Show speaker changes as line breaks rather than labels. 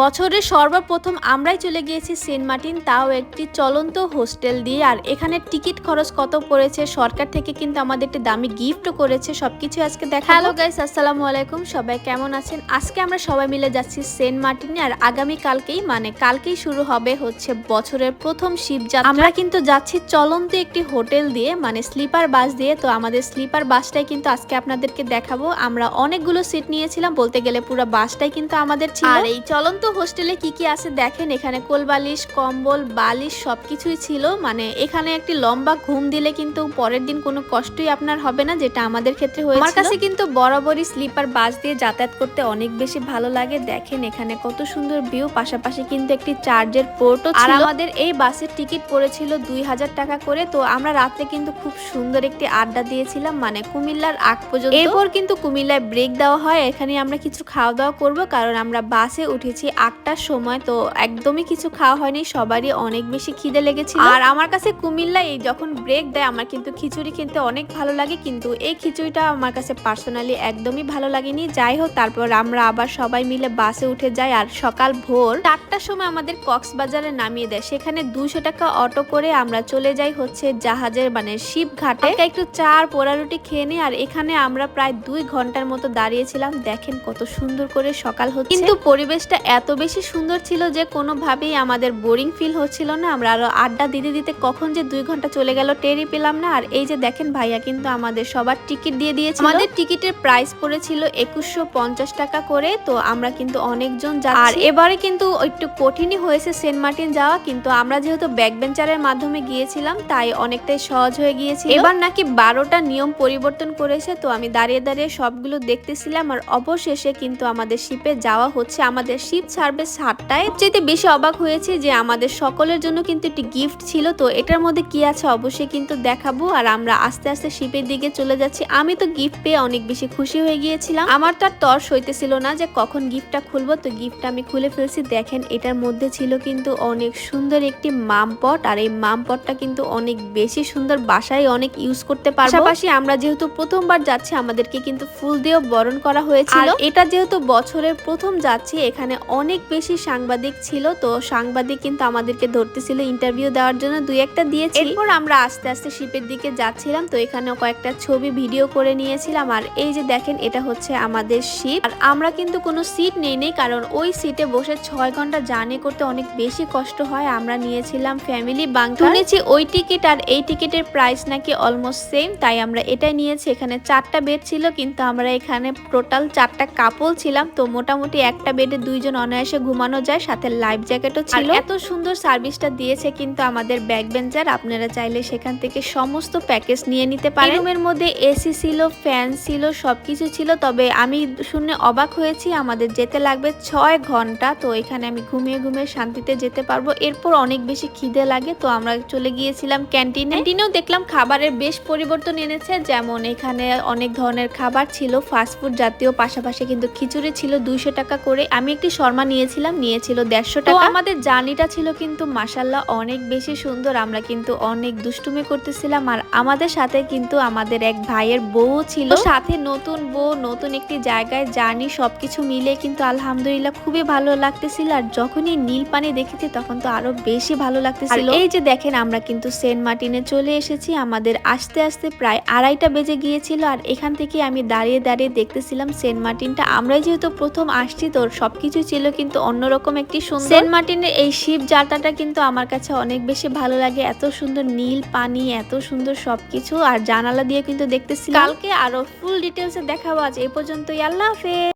বছরের সর্বপ্রথম আমরাই চলে গিয়েছি সেন্ট মার্টিন তাও একটি চলন্ত হোস্টেল দিয়ে। আর এখানে টিকিট খরচ কত পড়েছে সরকার থেকে কিন্তু আমাদের একটি দামি গিফটও করেছে সবকিছু আজকে দেখা হ্যালো গাইস আসসালামু আলাইকুম সবাই কেমন আছেন? আজকে আমরা সবাই মিলে যাচ্ছি সেন্ট মার্টিনে আর আগামী কালকেই মানে কালকেই শুরু হবে হচ্ছে বছরের প্রথম শিবযাত্রা। আমরা কিন্তু যাচ্ছি চলন্ত একটি হোটেল দিয়ে মানে স্লিপার বাস দিয়ে। তো আমাদের স্লিপার বাসটাই কিন্তু আজকে আপনাদেরকে দেখাবো। আমরা অনেকগুলো সিট নিয়েছিলাম বলতে গেলে পুরো বাসটাই কিন্তু আমাদের ছিল। আর এই চলন্ত হোস্টেলে কি কি আছে দেখেন? এখানে কোলবালিশ কম্বল বালিশ সবকিছুই ছিল। মানে এখানে একটি লম্বা ঘুম দিলে কিন্তু পরের দিন কোনো কষ্টই আপনার হবে না যেটা আমাদের ক্ষেত্রে হয়েছিল। আমার কাছে কিন্তু বরাবরই স্লিপার বাস দিয়ে যাতায়াত করতে অনেক বেশি ভালো লাগে। দেখেন এখানে কত সুন্দর ভিউ পাশাপাশি কিন্তু একটি চার্জের পোর্টও আর আমাদের এই বাসের টিকিট পড়েছিল দুই হাজার টাকা করে। তো আমরা রাতে কিন্তু খুব সুন্দর একটি আড্ডা দিয়েছিলাম মানে কুমিল্লার আগ পর্যন্ত। এরপর কিন্তু কুমিল্লায় ব্রেক দেওয়া হয়। এখানে আমরা কিছু খাওয়া দাওয়া করব কারণ আমরা বাসে উঠেছি আটটার সময় তো একদমই কিছু খাওয়া হয়নি, সবারই অনেক বেশি খিদে লেগেছিল। আর আমার কাছে কুমিল্লা, এই যখন ব্রেক দেয়, আমার কিন্তু খিচুড়ি খেতে অনেক ভালো লাগে, কিন্তু এই খিচুড়িটা আমার কাছে পার্সোনালি একদমই ভালো লাগেনি। যাই হোক, তারপর আমরা আবার সবাই মিলে বাসে উঠে যাই, আর সকাল ভোর চারটার সময় আমাদের কক্সবাজারে নামিয়ে দেয়। সেখানে দুশো টাকা অটো করে আমরা চলে যাই হচ্ছে জাহাজের মানে শিব ঘাটে একটু চার পোড়া রুটি খেয়ে নিই, আর এখানে আমরা প্রায় দুই ঘণ্টার মতো দাঁড়িয়েছিলাম। দেখেন কত সুন্দর করে সকাল হচ্ছে। কিন্তু পরিবেশটা এত বেশি সুন্দর ছিল যে কোনোভাবেই আমাদের বোরিং ফিল হচ্ছিল না। আমরা আরও আড্ডা দিতে দিতে কখন যে দুই ঘণ্টা চলে গেল টেরই পেলাম না। আর এই যে দেখেন ভাইয়া কিন্তু আমাদের সবার টিকিট দিয়ে দিয়েছে আমাদের টিকিটের প্রাইস পড়েছিল একুশশো পঞ্চাশ টাকা করে। তো আমরা কিন্তু অনেকজন যা আর এবারে কিন্তু একটু কঠিনই হয়েছে সেন্ট মার্টিন যাওয়া। কিন্তু আমরা যেহেতু ব্যাক বেঞ্চারের মাধ্যমে গিয়েছিলাম তাই অনেকটাই সহজ হয়ে গিয়েছে এবার নাকি বারোটা নিয়ম পরিবর্তন করেছে। তো আমি দাঁড়িয়ে দাঁড়িয়ে সবগুলো দেখতেছিলাম। আর অবশেষে কিন্তু আমাদের শিপে যাওয়া হচ্ছে। আমাদের শিপ ছাড়বে সাতটায়। যেতে বেশি অবাক হয়েছে যে আমাদের সকলের জন্য কিন্তু একটি গিফট ছিল। তো এটার মধ্যে কি আছে অবশ্যই কিন্তু দেখাবো। আর আমরা আস্তে আস্তে শিপের দিকে চলে যাচ্ছি। আমি তো গিফট পেয়ে অনেক বেশি খুশি হয়ে গিয়েছিলাম। আমার তো আর তর সইতেছিল না যে কখন গিফটটা খুলবো। তো গিফটটা আমি খুলে ফেলছি। দেখেন এটার মধ্যে ছিল কিন্তু অনেক সুন্দর একটি মাম পট আর এই মাম পটটা কিন্তু অনেক বেশি সুন্দর। বাসায় অনেক ইউজ করতে পারব। পাশাপাশি আমরা যেহেতু প্রথমবার যাচ্ছি আমাদেরকে কিন্তু ফুল দিয়েও বরণ করা হয়েছিল। এটা যেহেতু বছরের প্রথম যাচ্ছি এখানে অনেক বেশি সাংবাদিক ছিল তো সাংবাদিক কিন্তু আমাদেরকে ধরতেছিল ইন্টারভিউ দেওয়ার জন্য দুই একটা দিয়েছি। এরপর আমরা আস্তে আস্তে শিপের দিকে যাচ্ছিলাম তো এখানে কয়েকটা ছবি ভিডিও করে নিয়েছিলাম আর এই যে দেখেন এটা হচ্ছে আমাদের শিপ আর আমরা কিন্তু কোনো সিট নেই নেই কারণ ওই সিটে বসে ছয় ঘণ্টা জার্নি করতে অনেক বেশি কষ্ট হয়। আমরা নিয়েছিলাম ফ্যামিলি বাং শুনেছি ওই টিকিট আর এই টিকিটের প্রাইস নাকি অলমোস্ট সেম তাই আমরা এটাই নিয়েছি। এখানে চারটা বেড ছিল কিন্তু আমরা এখানে টোটাল চারটা কাপল ছিলাম তো মোটামুটি একটা বেডে দুইজন অনায়াসে ঘুমানো যায় সাথে লাইফ জ্যাকেটও ছিল। এত সুন্দর সার্ভিসটা দিয়েছে কিন্তু আমাদের ব্যাক বেঞ্চার আপনারা চাইলে সেখান থেকে সমস্ত প্যাকেজ নিয়ে নিতে পারেন। রুমের মধ্যে এসি ছিল ফ্যান ছিল সবকিছু ছিল তবে আমি শুনে অবাক হয়েছি আমাদের যেতে লাগবে ছয় ঘণ্টা তো এখানে আমি ঘুমিয়ে ঘুমিয়ে শান্তিতে যেতে পারব। এরপর অনেক বেশি খিদে লাগে তো আমরা চলে গিয়েছিলাম ক্যান্টিনে ক্যান্টিনেও দেখলাম খাবারের বেশ পরিবর্তন এনেছে যেমন এখানে অনেক ধরনের খাবার ছিল ফাস্টফুড জাতীয় পাশাপাশি কিন্তু খিচুড়ি ছিল দুইশো টাকা করে। আমি একটি শর্মা নিয়েছিলাম নিয়েছিল দেড়শো টাকা। আমাদের জার্নিটা ছিল কিন্তু মাসাল্লাহ অনেক বেশি সুন্দর আমরা কিন্তু অনেক দুষ্টুমি করতেছিলাম আর আমাদের সাথে কিন্তু আমাদের এক ভাইয়ের বউ ছিল। সাথে নতুন বউ নতুন একটি জায়গায় জার্নি সবকিছু মিলে কিন্তু আলহামদুলিল্লাহ খুবই ভালো লাগতেছিল আর যখনই নীল পানি দেখেছি তখন তো আরও বেশি ভালো লাগতেছিল। এই যে দেখেন আমরা কিন্তু সেন্ট মার্টিনে চলে এসেছি আমাদের আস্তে আস্তে প্রায় আড়াইটা বেজে গিয়েছিল আর এখান থেকে আমি দাঁড়িয়ে দাঁড়িয়ে দেখতেছিলাম সেন্ট মার্টিনটা। আমরাই যেহেতু প্রথম আসছি তো সবকিছু ছিল কিন্তু অন্যরকম একটি সুন্দর। সেন্ট মার্টিনের এই শিব যাত্রাটা কিন্তু আমার কাছে অনেক বেশি ভালো লাগে। এত সুন্দর নীল পানি এত সুন্দর সবকিছু। আর জানালা দিয়ে কিন্তু দেখতেছি কালকে আরও ফুল ডিটেলসে দেখাবো। আজ এ পর্যন্তই। আল্লাহ হাফেজ।